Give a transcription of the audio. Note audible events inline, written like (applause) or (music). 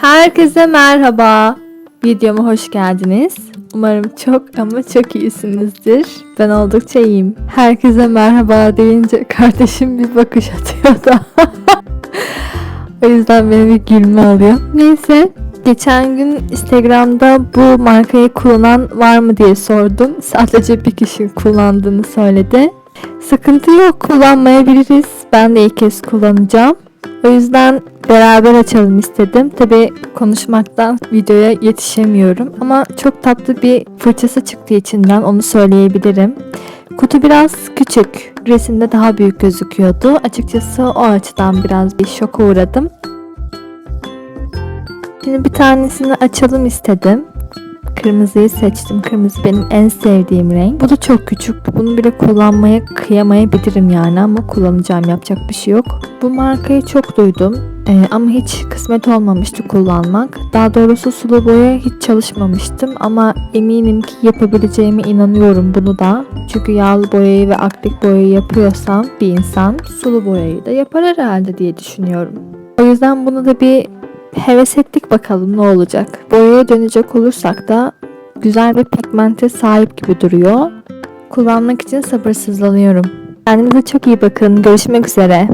Herkese merhaba. Videoma hoş geldiniz. Umarım çok ama çok iyisinizdir. Ben oldukça iyiyim. Herkese merhaba deyince (laughs) kardeşim bir bakış atıyor da. (laughs) o yüzden beni bir gülme alıyor. Neyse. Geçen gün Instagram'da bu markayı kullanan var mı diye sordum. Sadece bir kişi kullandığını söyledi. Sıkıntı yok kullanmayabiliriz. Ben de ilk kez kullanacağım. O yüzden beraber açalım istedim. Tabi konuşmaktan videoya yetişemiyorum ama çok tatlı bir fırçası çıktı içinden onu söyleyebilirim. Kutu biraz küçük. Resimde daha büyük gözüküyordu. Açıkçası o açıdan biraz bir şoka uğradım. Şimdi bir tanesini açalım istedim. Kırmızıyı seçtim. Kırmızı benim en sevdiğim renk. Bu da çok küçük. Bunu bile kullanmaya kıyamayabilirim yani ama kullanacağım yapacak bir şey yok. Bu markayı çok duydum. Ee, ama hiç kısmet olmamıştı kullanmak. Daha doğrusu sulu boya hiç çalışmamıştım ama eminim ki yapabileceğime inanıyorum bunu da. Çünkü yağlı boyayı ve akrik boyayı yapıyorsam bir insan sulu boyayı da yapar herhalde diye düşünüyorum. O yüzden bunu da bir heves ettik bakalım ne olacak. Boyaya dönecek olursak da güzel bir pigmente sahip gibi duruyor. Kullanmak için sabırsızlanıyorum. Kendinize çok iyi bakın. Görüşmek üzere.